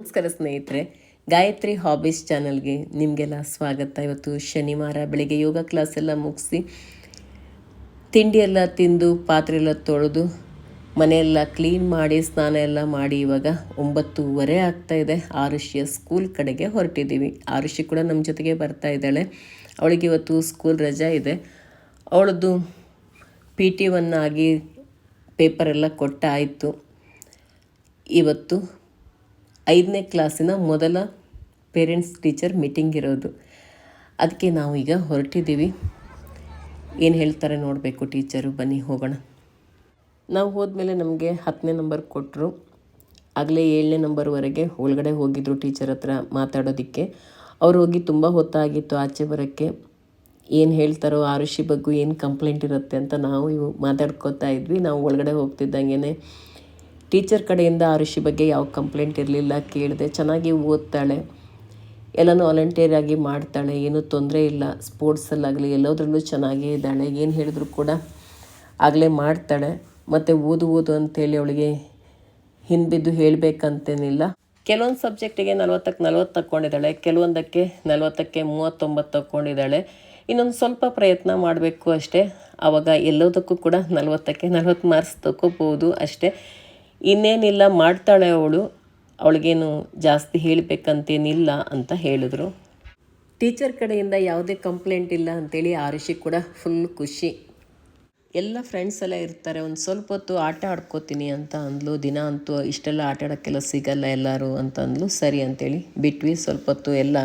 ನಮಸ್ಕಾರ ಸ್ನೇಹಿತರೆ, ಗಾಯತ್ರಿ ಹಾಬೀಸ್ ಚಾನಲ್ಗೆ ನಿಮಗೆಲ್ಲ ಸ್ವಾಗತ. ಇವತ್ತು ಶನಿವಾರ ಬೆಳಿಗ್ಗೆ ಯೋಗ ಕ್ಲಾಸ್ ಎಲ್ಲ ಮುಗಿಸಿ ಎಲ್ಲ ತಿಂದು ಪಾತ್ರೆ ಎಲ್ಲ ತೊಳೆದು ಮನೆಯೆಲ್ಲ ಕ್ಲೀನ್ ಮಾಡಿ, ಸ್ನಾನ ಎಲ್ಲ ಮಾಡಿ ಇವಾಗ ಒಂಬತ್ತೂವರೆ ಇದೆ. ಆರುಷಿಯ ಸ್ಕೂಲ್ ಕಡೆಗೆ ಹೊರಟಿದ್ದೀವಿ. ಆರುಷಿ ಕೂಡ ನಮ್ಮ ಜೊತೆಗೆ ಬರ್ತಾ ಇದ್ದಾಳೆ. ಅವಳಿಗೆ ಇವತ್ತು ಸ್ಕೂಲ್ ರಜಾ ಇದೆ. ಅವಳದ್ದು ಪಿ ಟಿ ಒನ್ ಆಗಿ ಪೇಪರೆಲ್ಲ ಕೊಟ್ಟಾಯಿತು. ಇವತ್ತು ಐದನೇ ಕ್ಲಾಸಿನ ಮೊದಲ ಪೇರೆಂಟ್ಸ್ ಟೀಚರ್ ಮೀಟಿಂಗ್ ಇರೋದು. ಅದಕ್ಕೆ ನಾವು ಈಗ ಹೊರಟಿದ್ದೀವಿ. ಏನು ಹೇಳ್ತಾರೆ ನೋಡಬೇಕು ಟೀಚರು, ಬನ್ನಿ ಹೋಗೋಣ. ನಾವು ಹೋದ್ಮೇಲೆ ನಮಗೆ ಹತ್ತನೇ ನಂಬರ್ ಕೊಟ್ಟರು ಆಗಲೇ ಏಳನೇ ನಂಬರ್ವರೆಗೆ ಒಳಗಡೆ ಹೋಗಿದ್ದರು ಟೀಚರ್ ಹತ್ರ ಮಾತಾಡೋದಕ್ಕೆ. ಅವ್ರು ಹೋಗಿ ತುಂಬ ಹೊತ್ತಾಗಿತ್ತು ಆಚೆ ಬರೋಕ್ಕೆ. ಏನು ಹೇಳ್ತಾರೋ ಆರುಷಿ ಬಗ್ಗೆ ಏನು ಕಂಪ್ಲೇಂಟ್ ಇರುತ್ತೆ ಅಂತ ನಾವು ಇವು ಮಾತಾಡ್ಕೋತಾ ಇದ್ವಿ. ನಾವು ಒಳಗಡೆ ಹೋಗ್ತಿದ್ದಂಗೆ ಟೀಚರ್ ಕಡೆಯಿಂದ ಋಷಿ ಬಗ್ಗೆ ಯಾವ ಕಂಪ್ಲೇಂಟ್ ಇರಲಿಲ್ಲ, ಕೇಳಿದೆ, ಚೆನ್ನಾಗಿ ಓದ್ತಾಳೆ, ಎಲ್ಲನೂ ವಾಲಂಟಿಯರ್ ಆಗಿ ಮಾಡ್ತಾಳೆ, ಏನೂ ತೊಂದರೆ ಇಲ್ಲ ಸ್ಪೋರ್ಟ್ಸಲ್ಲಾಗಲಿ ಎಲ್ಲದರಲ್ಲೂ ಚೆನ್ನಾಗೇ ಇದ್ದಾಳೆ, ಏನು ಹೇಳಿದ್ರು ಕೂಡ ಆಗಲೇ ಮಾಡ್ತಾಳೆ, ಮತ್ತು ಓದು ಓದು ಅಂತೇಳಿ ಅವಳಿಗೆ ಹಿಂದಿದ್ದು ಹೇಳಬೇಕಂತೇನಿಲ್ಲ. ಕೆಲವೊಂದು ಸಬ್ಜೆಕ್ಟಿಗೆ ನಲವತ್ತಕ್ಕೆ ನಲವತ್ತು ತಗೊಂಡಿದ್ದಾಳೆ ಕೆಲವೊಂದಕ್ಕೆ ನಲವತ್ತಕ್ಕೆ ಮೂವತ್ತೊಂಬತ್ತು ತಗೊಂಡಿದ್ದಾಳೆ ಇನ್ನೊಂದು ಸ್ವಲ್ಪ ಪ್ರಯತ್ನ ಮಾಡಬೇಕು ಅಷ್ಟೇ ಆವಾಗ ಎಲ್ಲದಕ್ಕೂ ಕೂಡ ನಲ್ವತ್ತಕ್ಕೆ ನಲ್ವತ್ತು ಮಾರ್ಕ್ಸ್ ತಗೋಬೋದು ಅಷ್ಟೇ. ಇನ್ನೇನಿಲ್ಲ ಮಾಡ್ತಾಳೆ ಅವಳು, ಅವಳಿಗೇನು ಜಾಸ್ತಿ ಹೇಳಬೇಕಂತೇನಿಲ್ಲ ಅಂತ ಹೇಳಿದ್ರು. ಟೀಚರ್ ಕಡೆಯಿಂದ ಯಾವುದೇ ಕಂಪ್ಲೇಂಟ್ ಇಲ್ಲ ಅಂತೇಳಿ ಆರುಷಿ ಕೂಡ ಫುಲ್ ಖುಷಿ. ಎಲ್ಲ ಫ್ರೆಂಡ್ಸ್ ಎಲ್ಲ ಇರ್ತಾರೆ, ಒಂದು ಸ್ವಲ್ಪ ಹೊತ್ತು ಆಟ ಆಡ್ಕೋತೀನಿ ಅಂತ ಅಂದ್ಲು. ದಿನ ಅಂತೂ ಇಷ್ಟೆಲ್ಲ ಆಟ ಆಡೋಕ್ಕೆಲ್ಲ ಸಿಗಲ್ಲ ಎಲ್ಲರೂ ಅಂತ ಅಂದ್ಲು. ಸರಿ ಅಂತೇಳಿ ಬಿಟ್ವಿ. ಸ್ವಲ್ಪ ಹೊತ್ತು ಎಲ್ಲ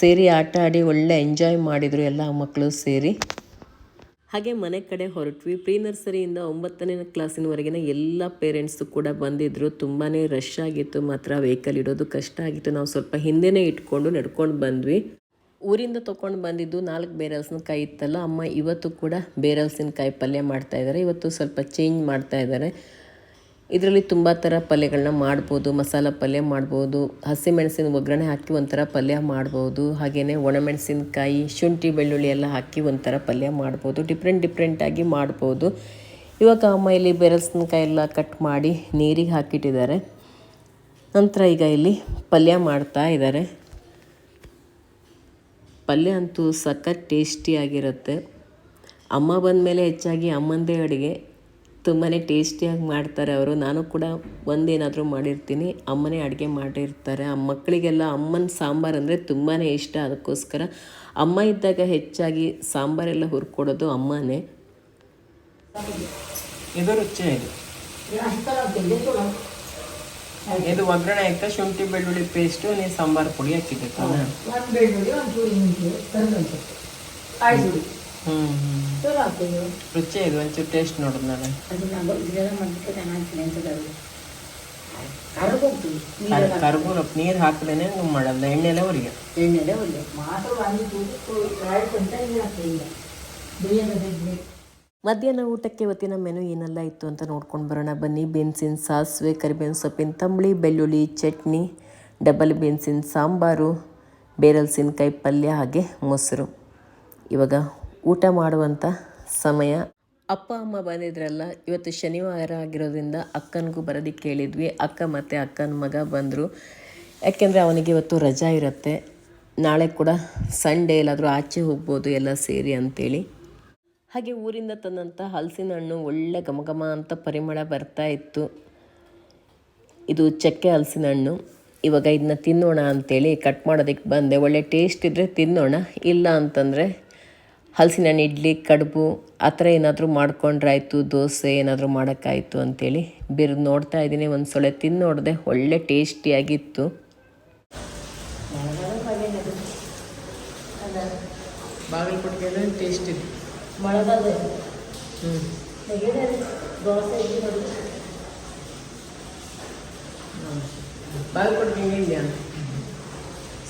ಸೇರಿ ಆಟ ಆಡಿ ಒಳ್ಳೆ ಎಂಜಾಯ್ ಮಾಡಿದರು ಎಲ್ಲ ಮಕ್ಕಳು ಸೇರಿ. ಹಾಗೆ ಮನೆ ಕಡೆ ಹೊರಟ್ವಿ. ಪ್ರೀ ನರ್ಸರಿಯಿಂದ ಒಂಬತ್ತನೇ ಕ್ಲಾಸಿನವರೆಗಿನ ಎಲ್ಲ ಪೇರೆಂಟ್ಸು ಕೂಡ ಬಂದಿದ್ದರು ತುಂಬಾ ರಶ್ ಆಗಿತ್ತು. ಮಾತ್ರ ವೆಹಿಕಲ್ ಇಡೋದು ಕಷ್ಟ ಆಗಿತ್ತು. ನಾವು ಸ್ವಲ್ಪ ಹಿಂದೆನೇ ಇಟ್ಕೊಂಡು ನಡ್ಕೊಂಡು ಬಂದ್ವಿ. ಊರಿಂದ ತೊಗೊಂಡು ಬಂದಿದ್ದು ನಾಲ್ಕು ಬೇರಲ್ಸಿನಕಾಯಿ ಇತ್ತಲ್ಲ, ಅಮ್ಮ ಇವತ್ತು ಕೂಡ ಬೇರಲ್ಸಿನಕಾಯಿ ಪಲ್ಯ ಮಾಡ್ತಾ ಇದ್ದಾರೆ ಇವತ್ತು ಸ್ವಲ್ಪ ಚೇಂಜ್ ಮಾಡ್ತಾ ಇದ್ದಾರೆ ಇದರಲ್ಲಿ ತುಂಬ ಥರ ಪಲ್ಯಗಳನ್ನ ಮಾಡ್ಬೋದು, ಮಸಾಲ ಪಲ್ಯ ಮಾಡ್ಬೋದು ಹಸಿಮೆಣಸಿನ ಒಗ್ಗರಣೆ ಹಾಕಿ ಒಂಥರ ಪಲ್ಯ ಮಾಡ್ಬೋದು ಹಾಗೆಯೇ ಒಣಮೆಣಸಿನಕಾಯಿ, ಶುಂಠಿ ಬೆಳ್ಳುಳ್ಳಿ ಎಲ್ಲ ಹಾಕಿ ಒಂಥರ ಪಲ್ಯ ಮಾಡ್ಬೋದು ಡಿಫ್ರೆಂಟ್ ಡಿಫ್ರೆಂಟಾಗಿ ಮಾಡ್ಬೋದು. ಇವಾಗ ಅಮ್ಮ ಇಲ್ಲಿ ಬೆರಸಿನಕಾಯಿ ಎಲ್ಲ ಕಟ್ ಮಾಡಿ ನೀರಿಗೆ ಹಾಕಿಟ್ಟಿದ್ದಾರೆ. ನಂತರ ಈಗ ಇಲ್ಲಿ ಪಲ್ಯ ಮಾಡ್ತಾ ಇದ್ದಾರೆ. ಪಲ್ಯ ಅಂತೂ ಸಖತ್ ಟೇಸ್ಟಿಯಾಗಿರುತ್ತೆ ಅಮ್ಮ ಬಂದಮೇಲೆ ಹೆಚ್ಚಾಗಿ ಅಮ್ಮಂದೇ ಅಡುಗೆ. ತುಂಬಾ ಟೇಸ್ಟಿಯಾಗಿ ಮಾಡ್ತಾರೆ ಅವರು. ನಾನು ಕೂಡ ಒಂದೇನಾದರೂ ಮಾಡಿರ್ತೀನಿ. ಅಮ್ಮನೇ ಅಡುಗೆ ಮಾಡಿರ್ತಾರೆ. ಆ ಮಕ್ಕಳಿಗೆಲ್ಲ ಅಮ್ಮನ ಸಾಂಬಾರು ಅಂದರೆ ತುಂಬಾ ಇಷ್ಟ. ಅದಕ್ಕೋಸ್ಕರ ಅಮ್ಮ ಇದ್ದಾಗ ಹೆಚ್ಚಾಗಿ ಸಾಂಬಾರೆಲ್ಲ ಹುರ್ಕೊಡೋದು ಅಮ್ಮನೇ. ಇದು ರುಚಿ ಇದು. ಇದು ಒಗ್ಗರಣೆ ಆಯ್ತಾ? ಶುಂಠಿ ಬೆಳ್ಳುಳ್ಳಿ ಪೇಸ್ಟು ನೀವು ಸಾಂಬಾರು ಪುಡಿ ಹಾಕಿದ್ದೆ ಹ್ಞೂ ಚಲೋ ರುಚಿ ಇದು ಒಂಚೂರು ಟೇಸ್ಟ್ ನೋಡಿದ್ ನಾನು ಅದು ಕರ್ಬೂರ ನೀರು ಹಾಕದೇನೆ ನೀವು ಮಾಡಲ್ಲ ಎಣ್ಣೆಲೆ ಅವರಿಗೆ ಮಾತ್ರ ಚೂರು ಮಧ್ಯಾಹ್ನ ಊಟಕ್ಕೆ ಇವತ್ತಿನ ಮೆನು ಏನೆಲ್ಲ ಇತ್ತು ಅಂತ ನೋಡ್ಕೊಂಡು ಬರೋಣ. ಬನ್ನಿ, ಬೆನ್ಸಿನ ಸಾಸಿವೆ, ಕರಿಬೇವಿನ ಸೊಪ್ಪಿನ ತಂಬಳಿ, ಬೆಳ್ಳುಳ್ಳಿ ಚಟ್ನಿ, ಡಬಲ್ ಬೆನ್ಸಿನ ಸಾಂಬಾರು, ಬೇರಲ್ಸಿನಕಾಯಿ ಪಲ್ಯ ಹಾಗೆ ಮೊಸರು. ಇವಾಗ ಊಟ ಮಾಡುವಂಥ ಸಮಯ. ಅಪ್ಪ, ಅಮ್ಮ ಬಂದಿದ್ರಲ್ಲ, ಇವತ್ತು ಶನಿವಾರ ಆಗಿರೋದ್ರಿಂದ ಅಕ್ಕನಿಗೂ ಬರೋದಕ್ಕೆ ಕೇಳಿದ್ವಿ. ಅಕ್ಕ ಮತ್ತು ಅಕ್ಕನ ಮಗ ಬಂದರು. ಯಾಕೆಂದರೆ ಅವನಿಗೆ ಇವತ್ತು ರಜಾ ಇರುತ್ತೆ. ನಾಳೆ ಕೂಡ ಸಂಡೇ ಎಲ್ಲಾದರೂ ಆಚೆ ಹೋಗ್ಬೋದು, ಎಲ್ಲ ಸೇರಿ ಅಂತೇಳಿ. ಹಾಗೆ ಊರಿಂದ ತಂದಂಥ ಹಲಸಿನ ಹಣ್ಣು, ಒಳ್ಳೆ ಘಮ ಘಮ ಅಂತ ಪರಿಮಳ ಬರ್ತಾ ಇತ್ತು. ಇದು ಚಕ್ಕೆ ಹಲಸಿನ ಹಣ್ಣು. ಇವಾಗ ಇದನ್ನ ತಿನ್ನೋಣ ಅಂತೇಳಿ ಕಟ್ ಮಾಡೋದಕ್ಕೆ ಬಂದೆ. ಒಳ್ಳೆ ಟೇಸ್ಟ್ ಇದ್ದರೆ ತಿನ್ನೋಣ. ಇಲ್ಲ ಅಂತಂದರೆ ಹಲಸಿನ ಹಣ್ಣು ಇಡ್ಲಿ ಕಡುಬು ಆ ಥರ ಏನಾದರೂ ಮಾಡ್ಕೊಂಡ್ರಾಯ್ತು ದೋಸೆ ಏನಾದರೂ ಮಾಡೋಕ್ಕಾಯಿತು ಅಂಥೇಳಿ ಬಿರ್ ನೋಡ್ತಾ ಇದ್ದೀನಿ. ಒಂದು ಸೊಳೆ ತಿಂದು ನೋಡಿದೆ ಒಳ್ಳೆ ಟೇಸ್ಟಿಯಾಗಿತ್ತು. ಬಾಗಲಕೋಟೆಗೆ ಟೇಸ್ಟ್ ಇದೆ.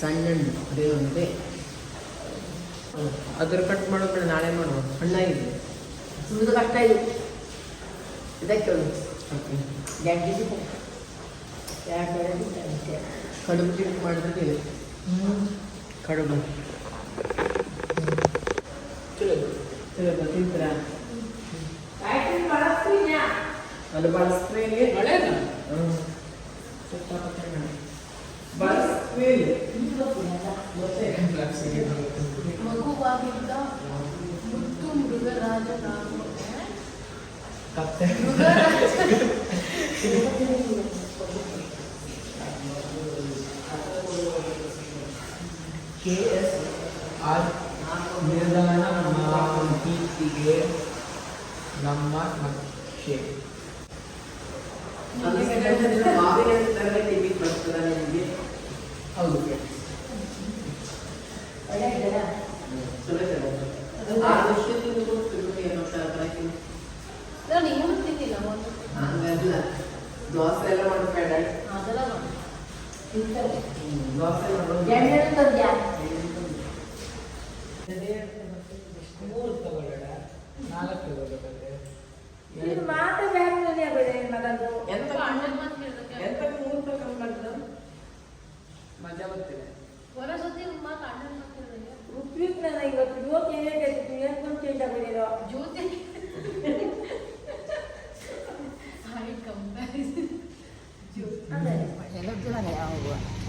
ಸಣ್ಣ ಹಣ್ಣು ಅದೇ ಒಂದೇ. ಅದ್ರ ಕಟ್ ಮಾಡೋದು ನಾಳೆ ಮಾಡುವ ಹಣ್ಣಾಗಿದೆ ಸುಳಿದು ಕಷ್ಟ ಇದು ಇದಕ್ಕೆ ಒಂದು ಓಕೆ ಗಡ್ಡಿ ಎರಡು ಕಡುಬು ತಿಂದು ಮಾಡಿದ್ರೆ ಇದೆ ಹ್ಞೂ ಕಡುಬು ಚಲೋ ಚಲೋ ತಿಂತೀರಾ ಅದು ಬಳಸ್ತೀವಿ ಹ್ಞೂ ಸಿಕ್ಕಾಪಟ್ಟೆ ಮಾಡಿ ಮಗುವಾಗಿದ್ದ ಮುತ್ತು ಮೃಗರಾಜ ನಾನು ಕೆ ಎಸ್ ಆರ್ ನಿರ್ದಾನ ಮಾಹಿತಿಗೆ ನಮ್ಮ ನಕ್ಷೆ ಹೌದು ನಾನು ಏನು ತಿಂದಿಲ್ಲ ಒಂದು ದೋಸೆ ಎಲ್ಲ ಮಾಡ್ಬೇಡ ಅದೆಲ್ಲ ಮಾಡಿ ತಿಂತಾರೆ. ದೋಸೆ ಮಜಾ ಬರ್ತಿದೆ. ಇವತ್ತು ಚೇಂಜ್ ಆಗಿರೋ ಜ್ಯೋತಿ.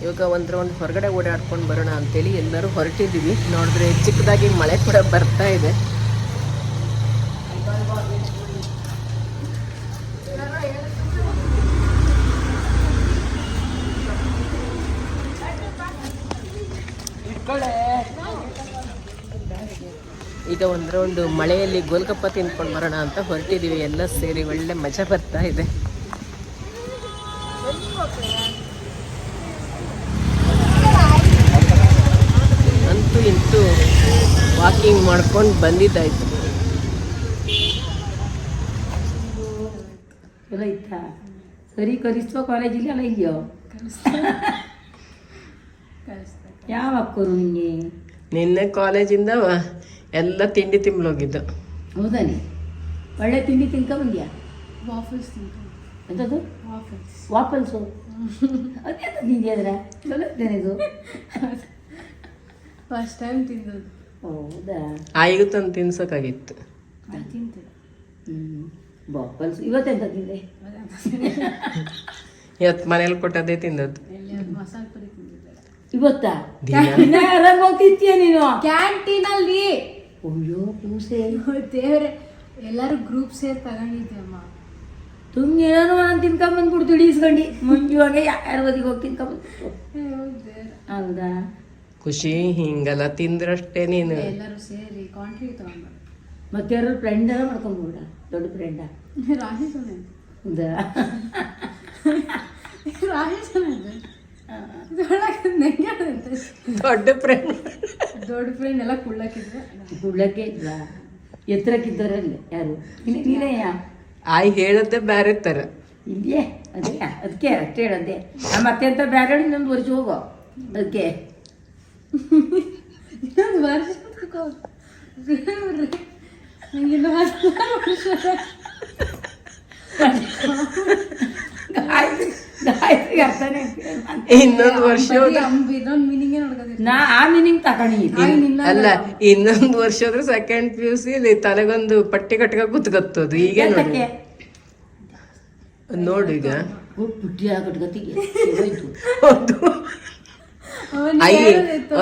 ಇವಾಗ ಒಂದು ರೌಂಡ್ ಹೊರಗಡೆ ಓಡಾಡ್ಕೊಂಡು ಬರೋಣ ಅಂತೇಳಿ ಎಲ್ಲರೂ ಹೊರಟಿದ್ದೀವಿ. ನೋಡಿದ್ರೆ ಚಿಕ್ಕದಾಗಿ ಮಳೆ ಕೂಡ ಬರ್ತಾ ಇದೆ. ಈಗ ಒಂದು ರೌಂಡ್ ಮಳೆಯಲ್ಲಿ ಗೋಲ್ಗಪ್ಪ ತಿನ್ಕೊಂಡು ಬರೋಣ ಅಂತ ಹೊರಟಿದ್ದೀವಿ ಎಲ್ಲ ಸೇರಿ ಒಳ್ಳೆ ಮಜಾ ಬರ್ತಾ ಇದೆ. ಅಂತೂ ಇಂತೂ ವಾಕಿಂಗ್ ಮಾಡ್ಕೊಂಡು ಬಂದಿದ್ದಾಯ್ತು. ಚಲೋ ಇತ್ತಾ ಸರಿ ಕಲಿಸ್ತೋ ಕಾಲೇಜ್ ಇಲ್ಲ ಇದೆಯೋ? ಯಾವ ಅಕ್ಕರು ನಿನ್ನೆ? ಕಾಲೇಜಿಂದ ಎಲ್ಲ ತಿಂಡಿ ತಿಂಬ್ಳೋಗಿದ್ದು. ಹೌದಾನೆ ಒಳ್ಳೆ ತಿಂಡಿ ತಿನ್ಕ ಬಂದ್ಯಾ? ವಾಫಲ್ಸ್ ಎಂಥದ್ದು ವಾಫಲ್ಸ್ ವಾಪಲ್ಸು ಅದೆಂತ ತಿಂದಿ ಅದರ. ಚಲೋ ಇದ್ದೇನೆ ಇದು ಫಸ್ಟ್ ಟೈಮ್ ತಿಂದದ್ದು. ಹೌದಾ? ಆಯಿಗೂ ತಂದು ತಿನ್ಸೋಕ್ಕಾಗಿತ್ತು ನಾನು ತಿಂತೇನೆ ಹ್ಞೂ ವಾಪಲ್ಸು ಇವತ್ತೆಂತ ತಿಂದೆ? ಇವತ್ತು ಮನೇಲಿ ಕೊಟ್ಟದೇ ತಿಂದದ್ದು. ಮಸಾಲೆ ಪುರಿ ತಿಂದಿದ್ದಾರೆ. ಇವತ್ತಾ? ಕ್ಯಾಂಟೀನ್ ದಿನ ಆರಾಮ್ ಹೋಗ್ತಿರ್ತೀಯ ನೀನು? ಕ್ಯಾಂಟೀನಲ್ಲಿ ಅಯ್ಯೋ ಪೂಸೆ ದೇವ್ರೆ ಎಲ್ಲರೂ ಗ್ರೂಪ್ ಸೇರಿ ತಗೊಂಡಿದ್ದೇವಮ್ಮ ತುಂಬ ಏನೋ ನಾನು ತಿನ್ಕೊಂಬಂದ್ಬಿಡ್ತು ಇಸ್ಕೊಂಡು ಮುಂಜುವಾಗ ಯಾರ ಬದಿಗೆ ಹೋಗಿ ತಿನ್ಕೊಂಬಂದ್ಬಿಟ್ಟು ಹೌದಾ? ಖುಷಿ ಹಿಂಗೆಲ್ಲ ತಿಂದ್ರಷ್ಟೇ ನೀನು. ಎಲ್ಲರೂ ಸೇರಿ ಕಾಂಟ್ರಿ ತಗೊಂಡು ಮತ್ತೆ ಯಾರು ಫ್ರೆಂಡ್ ಎಲ್ಲ ಮಾಡ್ಕೊಂಡ್ಬಿಡ ದೊಡ್ಡ ಫ್ರೆಂಡ ರಾಹಿ ಹೌದಾ? ರಾಹಿ ನೆಂಗಾಡಂತೆ ದೊಡ್ಡ ಫ್ರೆಂಡ್ ದೊಡ್ಡ ಫ್ರೆಂಡ್ ಎಲ್ಲ ಕುಳ್ಳಕ್ಕಿದ್ರೆ. ಕುಳ್ಳಕ್ಕೆ ಇದ್ವಾ ಎತ್ತರಕ್ಕಿದ್ದಾರಲ್ಲ ಯಾರು? ನೀ- ನೀನೇ ಯಾ? ಆಯ್ ಹೇಳದ್ದೇ ಬೇರೆ ಥರ ಇಲ್ಲೇ ಅದೇ ಅದಕ್ಕೆ ಅಷ್ಟೇ ಹೇಳದ್ದೆ ನಮ್ಮ ಮತ್ತೆ ಅಂತ ಬೇರೆ ಇನ್ನೊಂದು ವರ್ಷ ಹೋಗೋ. ಅದಕ್ಕೆ. ಇನ್ನೊಂದು ವರ್ಷ ಇನ್ನು ವರ್ಷ. ಗಾಯತ್ರಿಗೆ ಅರ್ಥನೇ. ಇನ್ನೊಂದು ವರ್ಷ ಹೋದ್ರೆ ಇದೊಂದು ಮೀನಿಂಗೇ ನಾ ಆ ಮೀನಿಂಗ್ ತಗೊಂಡಿದ್ದೀನಿ ಅಲ್ಲ ಇನ್ನೊಂದು ವರ್ಷ ಹೋದ್ರೆ ಸೆಕೆಂಡ್ ಪಿ ಯು ಸಿ ತಲೆಗೊಂದು ಪಟ್ಟಿ ಕಟ್ಟಕ ಕುತ್ಕತ್ತದು. ಈಗ ನೋಡಿ. ನೋಡು ಈಗ. ಹೌದು. ಅಯ್ಯ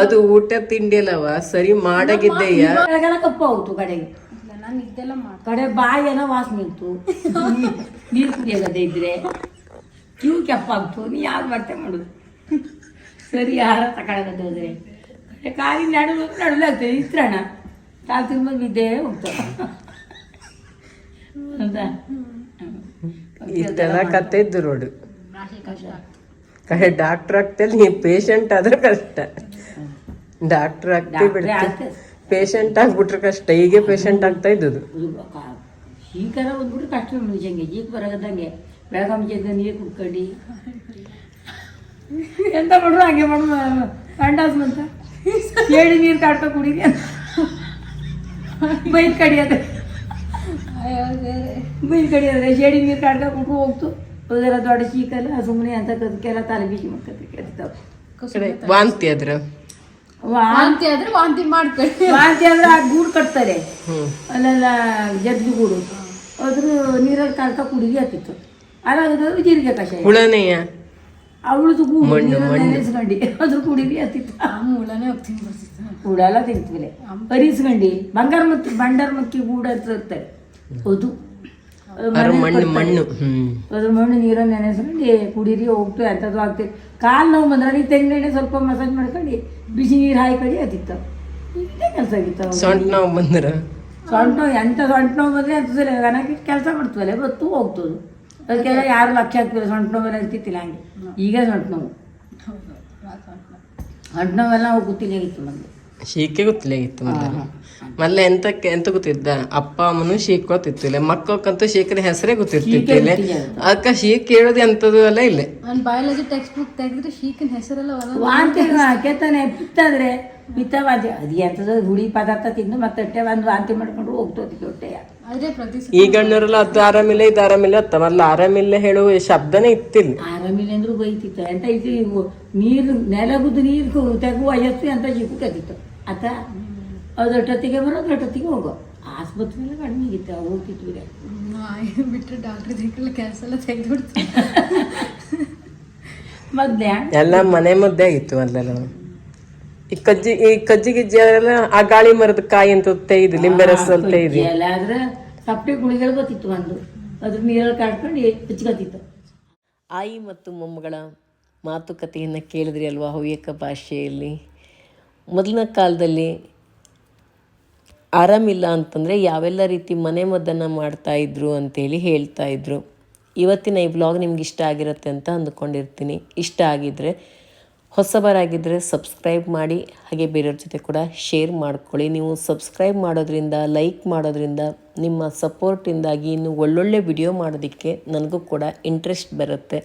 ಅದು ಊಟ ತಿಂಡಿ ಅಲ್ಲವ? ಸರಿ ಮಾಡಾಗಿದ್ದೆಯ? ಕಡೆ ಕಪ್ಪು ಹೋಗ್ತು ಕಡೆಗೆ. ನಾನು ಇದೆಲ್ಲ ಮಾಡ್ ಕಡೆ ಬಾಯೆಲ್ಲ ವಾಸನೆ ಇತ್ತು. ನೀರು ಕುಡಿಯೋಗದೆ ಇದ್ರೆ. ಕಿವು ಕೆಪ್ಪಾಗ್ತು ನೀ ಯಾವ್ದು ಬರ್ತೇ ಮಾಡುದು? ಸರಿ ಯಾರ ತಗೊಳಗದೆ ಹೋದ್ರೆ. ಕಾಲಿನ ನಡು ನಡುಲಾಗ್ತದೆ ಇತ್ರಣ ಕಾಲು ತಿನ್ಬೋದು ಬಿದ್ದೇ ಹೋಗ್ತದೆ. ಹೌದಾ? ಇಷ್ಟೆಲ್ಲ ಕತೆ ಇದ್ದು ನೋಡು. ಕಡೆ ಡಾಕ್ಟರ್ ಆಗ್ತಲ್ಲಿ ನೀ ಪೇಷಂಟ್ ಆದ್ರೆ ಕಷ್ಟ. ಡಾಕ್ಟರ್ ಆಗ್ತೇ ಬಿಡ್ತೀವಿ. ಪೇಷಂಟ್ ಆಗ್ಬಿಟ್ರೆ ಕಷ್ಟ. ಹೀಗೆ ಪೇಷಂಟ್ ಆಗ್ತಾ ಇದ್ದದು ಶೀಕರ ಬಂದ್ಬಿಟ್ರೆ ಕಷ್ಟ ಈಗ ಜೀಕ್ ಬೆಳಗ್ಗೆ ಮುಂಚೆ ನೀರು ಕುಡ್ಕೊಂಡು. ಎಂತ ಮಾಡ್ರು ಹಂಗೆ ಮಾಡು ಕಂಡಾಸ್ ಅಂತ ಹೇಳಿ ನೀರು ಕಾಡ್ಕೊ ಕುಡೀರಿ ಬೈಕ್ ಕಡಿಯೋದು. ಅಯ್ಯೋ ಬೈ ಬೈಕ್ ಕಡಿಯೋದ್ರೆ ಜೇಡಿ ನೀರು ಕಾಡ್ಕೊ ಕುಡ್ಕೊ ಹೋಗ್ತು. ಅದೆಲ್ಲ ದೊಡ್ಡ ಚೀಕಲ್ಲ ಸುಮ್ಮನೆ ಅಂತ ಕದಕ್ಕೆಲ್ಲ ತಲೆ ಬೀಜಿ ಮಾಡ್ಕೊತ ಕೆಡ್ತಾವೆ. ಕಡೆ ವಾಂತಿ ಅದ್ರ ವಾಂತಿ ಆದ್ರೆ ವಾಂತಿ ಮಾಡ್ತಾರೆ ವಾಂತಿ ಅಂದ್ರೆ ಆ ಗೂಡು ಕಟ್ತಾರೆ. ಅಲ್ಲೆಲ್ಲ ಜಡ್ದು ಗೂಡು. ಅದ್ರ ನೀರಲ್ಲಿ ಕಾಡ್ತಾ ಕುಡಿಗೆ ಹತ್ತಿತ್ತು ಅದಾಗದ್ರೆ ಜೀರಿಗೆ ಕಷಾಯ ಹುಳನೆಯ? ಅವಳದು ನೆನೆಸ್ಕೊಂಡು. ಅದ್ರ ಕುಡಿರಿ ಅತ್ತಿತ್ತ ಆ ಮೂಲನೇ ಹೋಗ್ತೀನಿ ಬರ್ತಿತ್ತು ಕೂಡೆಲ್ಲ ತಿಂತೀವಿ ಅರಿಸ್ಕೊಂಡಿ ಬಂಗಾರ ಮಕ್ಕಿ ಬಂಡಾರ ಮಕ್ಕಿ ಗೂಡ ಇರ್ತಾರೆ ಅದು. ಮಣ್ಣು. ಮಣ್ಣು ಅದ್ರ ಮಣ್ಣು ನೀರನ್ನು ನೆನೆಸ್ಕೊಂಡು ಕುಡೀರಿ ಹೋಗ್ತು ಎಂಥದ್ದು ಆಗ್ತದೆ. ಕಾಲು ನೋವು ಬಂದ್ರೆ ನೀ ತೆಂಗಿನೆಣ್ಣೆ ಸ್ವಲ್ಪ ಮಸಾಜ್ ಮಾಡ್ಕೊಂಡು ಬಿಸಿ ನೀರು ಹಾಕಿ ಅತ್ತಿತ್ತ ಇದೇ ಕೆಲಸ ಆಗಿತ್ತು. ಸೊಂಟ ನೋವು ಬಂದ್ರ? ಸೊಂಟ ನೋವು ಎಂಥ ಸೊಂಟ ನೋವು ಬಂದರೆ ಅಂತ ನನಗೆ ಕೆಲಸ ಮಾಡ್ತೀವಲ್ಲ ಬತ್ತು ಹೋಗ್ತದೆ. ಅದಕ್ಕೆಲ್ಲ ಯಾರು ಲಕ್ಷ ಹಾಕ್ತಿಲ್ಲ? ಸೊಂಟ ನೋವೆಲ್ಲ ಇರ್ತಿತ್ತಿಲ್ಲ ಹಂಗೆ. ಈಗ ಸೊಂಟ ನೋವು. ಸೊಂಟ ನೋವೆಲ್ಲ ನಾವು ಗೊತ್ತಿಲ್ಲ ಆಗಿತ್ತು ನಮಗೆ ಶೀಕೆ ಗೊತ್ತಿಲ್ಲಾಗಿತ್ತು ಮೊದಲು. ಮೊದಲ ಎಂತಕ್ಕೆ ಎಂತ ಗೊತ್ತಿದ್ದ? ಅಪ್ಪ ಅಮ್ಮನು ಶೀಕ್ ಗೊತ್ತಿತ್ತಿಲ್ಲ ಮಕ್ಕಳಕ್ಕಂತೂ ಶೀಕರ ಹೆಸರೇ ಗೊತ್ತಿರ್ತಿತ್ತಿಲ್ಲ ಇಲ್ಲ ಅದಕ್ಕೆ ಶೀಕ್ ಕೇಳೋದು ಎಂಥದ್ದು ಎಲ್ಲ ಇಲ್ಲ. ನಾನು ಬಯಾಲಜಿ ಟೆಕ್ಸ್ಟ್ ಬುಕ್ ತೆಗೆದ್ರೆ ಶೀಕಿನ ಹೆಸರೆಲ್ಲ ವಾಂತಿ ಕೆತ್ತಾನೆ ಪಿತ್ತಾದ್ರೆ ಪಿತ್ತ ಅದು. ಎಂಥದ್ದು ಹುಳಿ ಪದಾರ್ಥ ತಿಂದು ಮತ್ತೆ ಹೊಟ್ಟೆ ಒಂದು ವಾಂತಿ ಮಾಡ್ಕೊಂಡು ಹೋಗ್ತದೆ ಹೊಟ್ಟೆಯ. ಈ ಗಣ್ಯರೆಲ್ಲ ಅದು ಆರಾಮಿಲ್ಲ ಇದು ಆರಾಮಿಲ್ಲ ಅತ್ತ ಮೊದ್ಲ ಆರಾಮಿಲ್ಲ ಹೇಳುವ ಶಬ್ದನೇ ಇತ್ತಿಲ್ಲ. ಆರಾಮಿಲ್ಲ ಅಂದ್ರೂ ಬೈತಿತ್ತು. ಎಂತ ಇದು ನೀರು ನೆಲಗುದು ನೀರು ತೆಗುವ ಎತ್ತು ಅಂತ ಜಿಪ್ಪು ಕತ್ತಿತ್ತು ಆತ ಅದೊಟ್ಟೊತ್ತಿಗೆ ಬರೋ ಅದೊಟ್ಟೊತ್ತಿಗೆ ಹೋಗೋ. ಆಸ್ಪತ್ರೆಲ್ಲ ಕಡಿಮೆ ಆಗಿತ್ತು ಹೋಗ್ತಿತ್ತು ಬಿಡ. ಬಿಟ್ಟು ಬಿಟ್ಟರೆ ಡಾಕ್ಟ್ರ್ ದಿಕ್ಕಲ್ಲ ಕೆಲಸ ಎಲ್ಲ ತೆಗೆದ್ಬಿಡ್ತೀನಿ ಮದ್ದೆ ಎಲ್ಲ ಮನೆ ಮದ್ದೆ ಆಗಿತ್ತು ಮೊದ್ಲೆಲ್ಲ ಈ ಕಜ್ಜಿ ಈ ಕಜ್ಜಿ ಗಿಜ್ಜಿ ಎಲ್ಲ ಆ ಗಾಳಿ ಮರದ ಕಾಯಿ ಅಂತ ತೆಗೆದು ಲಿಂಬೆ ರಸ ತೆಗೆದು. ಎಲ್ಲ ಆದ್ರೆ ಸಪ್ಪೆ ಗುಳಿಗಳು ಗೊತ್ತಿತ್ತು ಒಂದು. ಅದ್ರ ನೀರಲ್ಲಿ ಕಾಡ್ಕೊಂಡು ಹಚ್ಕೊತಿತ್ತು ಆಯಿ ಮತ್ತು ಮೊಮ್ಮಗಳ ಮಾತುಕತೆಯನ್ನು ಕೇಳಿದ್ರಿ ಅಲ್ವಾ ಹವ್ಯಕ ಭಾಷೆಯಲ್ಲಿ? ಮೊದಲಿನ ಕಾಲದಲ್ಲಿ ಆರಾಮಿಲ್ಲ ಅಂತಂದರೆ ಯಾವೆಲ್ಲ ರೀತಿ ಮನೆ ಮದ್ದನ್ನು ಮಾಡ್ತಾ ಇದ್ರು ಅಂತೇಳಿ ಹೇಳ್ತಾ ಇದ್ರು. ಇವತ್ತಿನ ಈ ಬ್ಲಾಗ್ ನಿಮ್ಗೆ ಇಷ್ಟ ಆಗಿರುತ್ತೆ ಅಂತ ಅಂದ್ಕೊಂಡಿರ್ತೀನಿ. ಇಷ್ಟ ಆಗಿದ್ದರೆ ಹೊಸಬರಾಗಿದ್ದರೆ ಸಬ್ಸ್ಕ್ರೈಬ್ ಮಾಡಿ, ಹಾಗೆ ಬೇರೆಯವ್ರ ಜೊತೆ ಕೂಡ ಶೇರ್ ಮಾಡ್ಕೊಳ್ಳಿ. ನೀವು ಸಬ್ಸ್ಕ್ರೈಬ್ ಮಾಡೋದ್ರಿಂದ ಲೈಕ್ ಮಾಡೋದ್ರಿಂದ, ನಿಮ್ಮ ಸಪೋರ್ಟಿಂದಾಗಿ ಇನ್ನು ಒಳ್ಳೊಳ್ಳೆ ವಿಡಿಯೋ ಮಾಡೋದಕ್ಕೆ ನನಗೂ ಕೂಡ ಇಂಟ್ರೆಸ್ಟ್ ಬರುತ್ತೆ.